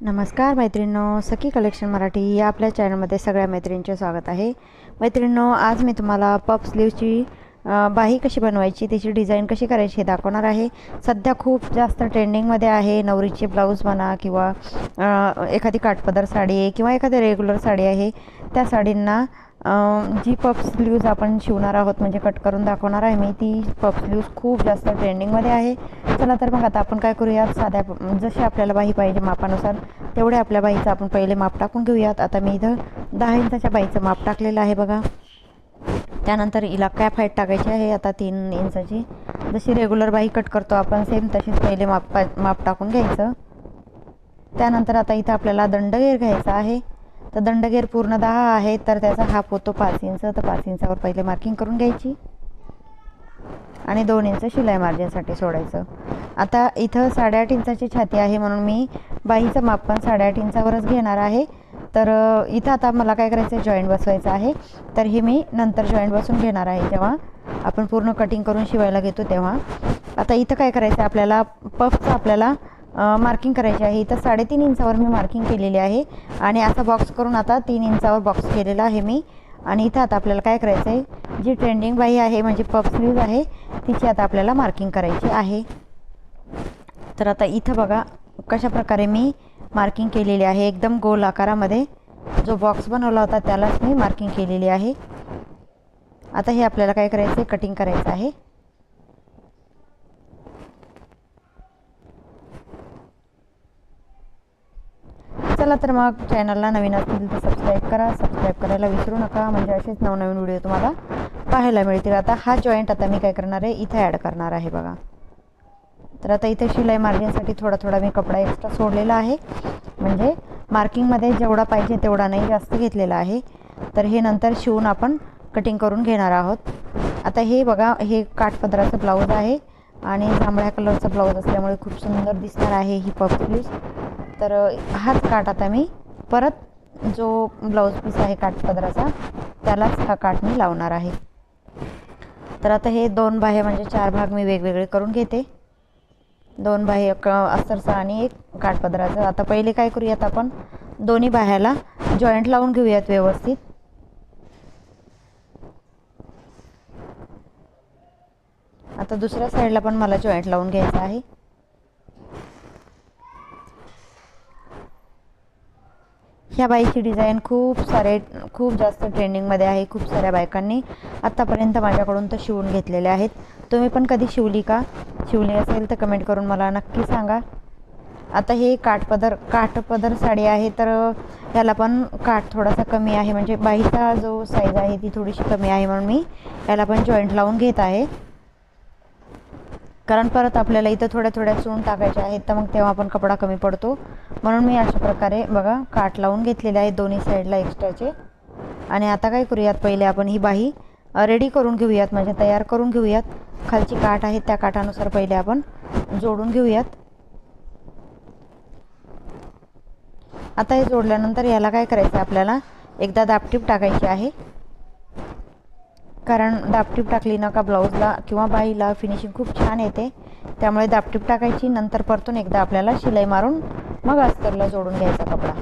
नमस्कार मैत्रिणींनो सखी कलेक्शन मराठी या आपल्या चॅनलमध्ये सगळ्या मैत्रिणींचे स्वागत आहे. मैत्रिणींनो आज मी तुम्हाला पप स्लीवची बाही कशी बनवायची त्याची डिझाईन कशी करायची हे दाखवणार आहे. सध्या खूप जास्त ट्रेंडिंगमध्ये आहे नवरीचे ब्लाऊज म्हणा किंवा एखादी काठपदर साडी आहे किंवा एखादी रेग्युलर साडी आहे त्या साडींना जी पफ स्लीव्ज आपण शिवणार आहोत म्हणजे कट करून दाखवणार आहे मी ती पफ स्लीव्ज खूप जास्त ट्रेंडिंगमध्ये आहे. चला तर मग आता आपण काय करूयात? साध्या जशी आपल्याला बाही पाहिजे मापानुसार तेवढ्या आपल्या बाईचं आपण पहिले माप टाकून घेऊयात. आता मी इथं दहा इंचाच्या बाईचं माप टाकलेलं आहे बघा. त्यानंतर हिला कॅप हाईट टाकायची आहे आता तीन इंचाची. जशी रेग्युलर बाई कट करतो आपण सेम तशीच पहिले माप माप टाकून घ्यायचं. त्यानंतर आता इथं आपल्याला दंडगेर घ्यायचा आहे. तर दंडगेर पूर्ण दहा आहे तर त्याचा हाफ होतो पाच इंच तर पाच इंचावर पहिले मार्किंग करून घ्यायची. आणि दोन इंच शिलाई मार्जिनसाठी सोडायचं. आता इथं साडेआठ इंचाची छाती आहे म्हणून मी बाईचं माप पण साडेआठ इंचावरच घेणार आहे. तर इथं आता मला काय करायचं आहे? जॉईंट बसवायचं आहे. तर हे मी नंतर जॉईंट बसून घेणार आहे जेव्हा आपण पूर्ण कटिंग करून शिवायला घेतो तेव्हा. आता इथं काय करायचं आहे? आपल्याला पफचं आपल्याला मार्किंग करायची आहे. इथं साडेतीन इंचावर मी मार्किंग केलेली आहे. आणि असा बॉक्स करून आता तीन इंचावर बॉक्स केलेला आहे मी. आणि इथं आता आपल्याला काय करायचं आहे जी ट्रेंडिंग बाई आहे म्हणजे पफ स्लीव्ज आहे तिची आता आपल्याला मार्किंग करायची आहे. तर आता इथं बघा कशा प्रकारे मी मार्किंग केलेली आहे. एकदम गोल आकारामध्ये जो बॉक्स बनवला होता त्यालाच मी मार्किंग केलेली आहे. आता हे आपल्याला काय करायचं आहे कटिंग करायचं आहे. चला तर मग चॅनलला नवीन असतील तर सबस्क्राईब करा. सबस्क्राईब करायला विसरू नका. म्हणजे असेच नवनवीन व्हिडिओ तुम्हाला पाहायला मिळतील. आता हा जॉईंट आता मी काय करणार आहे? इथं ॲड करणार आहे बघा. तर आता इथे शिलाई मार्जिनसाठी थोडा थोडा मी कपडा एक्स्ट्रा सोडलेला आहे. म्हणजे मार्किंगमध्ये जेवढा पाहिजे तेवढा नाही जास्त घेतलेला आहे. तर हे नंतर शिवून आपण कटिंग करून घेणार आहोत. आता हे बघा हे काठपदराचं ब्लाऊज आहे. आणि जांभळ्या कलरचं ब्लाऊज असल्यामुळे खूप सुंदर दिसणार आहे ही पफ स्लीव्ज तर हाच काठ आता मी. परत जो ब्लाऊज पीस आहे काठपदराचा त्यालाच हा काठ मी लावणार आहे. तर आता हे दोन बाहे म्हणजे चार भाग मी वेगवेगळे करून घेते. दोन बाह्य क अस्तरचं आणि एक काठपदराचं आता पहिले काय करूयात आपण? दोन्ही बाह्याला जॉईंट लावून घेऊयात व्यवस्थित. आता दुसऱ्या साईडला पण मला जॉईंट लावून घ्यायचं आहे. ह्या बाईची डिझाईन खूप सारे खूप जास्त ट्रेंडिंगमध्ये आहे खूप साऱ्या बायकांनी आत्तापर्यंत माझ्याकडून तर शिवून घेतलेले आहेत. तुम्ही पण कधी शिवली का? शिवली असेल तर कमेंट करून मला नक्की सांगा. आता हे काठपदर काठपदर साडी आहे तर याला पण काठ थोडासा कमी आहे. म्हणजे बाईचा जो साईज आहे ती थोडीशी कमी आहे म्हणून मी याला पण जॉईंट लावून घेत आहे. कारण परत आपल्याला इथं थोड्या थोड्या चून टाकायच्या आहेत तर मग तेव्हा आपण कपडा कमी पडतो. म्हणून मी अशा प्रकारे बघा काठ लावून घेतलेले आहेत दोन्ही साईडला एक्स्ट्राचे आणि आता काय करूयात पहिले आपण ही बाही रेडी करून घेऊयात म्हणजे तयार करून घेऊयात. खालची काठ आहे त्या काठानुसार पहिले आपण जोडून घेऊयात. आता हे जोडल्यानंतर याला काय करायचं आहे आपल्याला? एकदा दापटीप टाकायची आहे. कारण दापटीप टाकली ना का ब्लाऊजला किंवा बाईला फिनिशिंग खूप छान येते. त्यामुळे दापटीप टाकायची नंतर परतून एकदा आपल्याला शिलाई मारून मग अस्तरला जोडून घ्यायचा कपडा.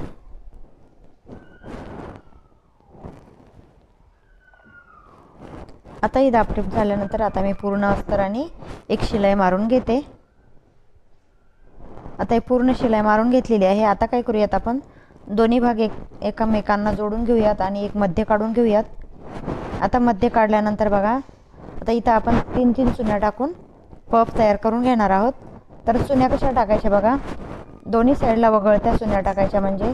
आता ही दापटीप झाल्यानंतर आता मी पूर्ण अस्तर आणि एक शिलाई मारून घेते. आता ही पूर्ण शिलाई मारून घेतलेली आहे. आता काय करूयात आपण? दोन्ही भाग एक एकामेकांना जोडून घेऊयात आणि एक मध्ये काढून घेऊयात. आता मध्य काढल्यानंतर बघा आता इथं आपण तीन तीन चुन्या टाकून पफ तयार करून घेणार आहोत. तर चुन्या कशा टाकायच्या बघा? दोन्ही साईडला वगळत्या चुन्या टाकायच्या म्हणजे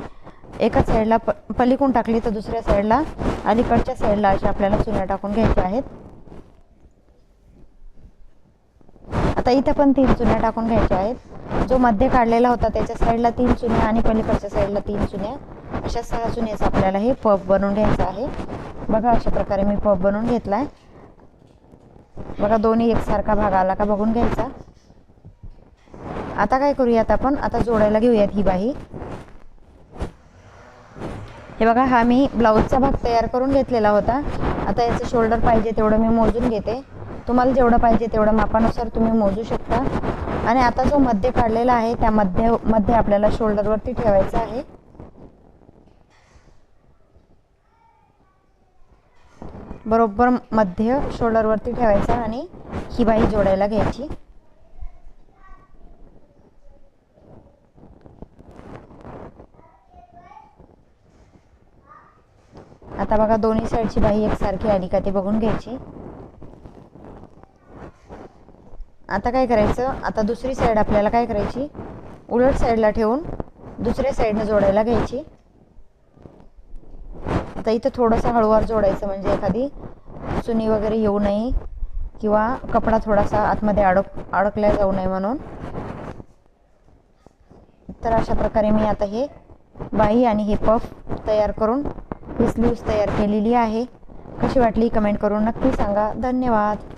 एका साईडला प पलीकडून टाकली तर दुसऱ्या साईडला अलीकडच्या साईडला अशा आपल्याला चुन्या टाकून घ्यायच्या आहेत. आता इथं पण तीन चुन्या टाकून घ्यायच्या आहेत. जो मध्य काढलेला होता त्याच्या साईडला तीन चुन्या आणि पलीकडच्या साईडला तीन चुन्या. अशा सहा चुन्याचं आपल्याला हे पफ बनवून घ्यायचं आहे. बघा अशा प्रकारे मी पफ बनवून घेतला आहे बघा दोन्ही एकसारखा भाग आला का बघून घ्यायचा. आता काय करूयात आपण? आता जोडायला घेऊयात ही बाही. हे बघा हा मी ब्लाऊजचा भाग तयार करून घेतलेला होता. आता याचं शोल्डर पाहिजे तेवढं मी मोजून घेते. तुम्हाला जेवढं पाहिजे तेवढं मापानुसार तुम्ही मोजू शकता. आणि आता जो मध्य काढलेला आहे त्या मध्यमध्ये आपल्याला शोल्डरवरती ठेवायचा आहे. बरोबर मध्य शोल्डरवरती ठेवायचा आणि ही बाई जोडायला घ्यायची. आता बघा दोन्ही साईडची बाही एकसारखी आली का ते बघून घ्यायची. आता काय करायचं? आता दुसरी साईड आपल्याला काय करायची? उलट साईडला ठेवून दुसऱ्या साईडनं जोडायला घ्यायची. आता इथं थोडंसं हळूवार जोडायचं म्हणजे एखादी चुनी वगैरे येऊ नये किंवा कपडा थोडासा आतमध्ये अडक अडकल्या जाऊ नये म्हणून. तर अशा प्रकारे मी आता हे बाही आणि हे पफ तयार करून ही स्लीव्स तयार केलेली आहे. कशी वाटली? कमेंट करून नक्की सांगा. धन्यवाद.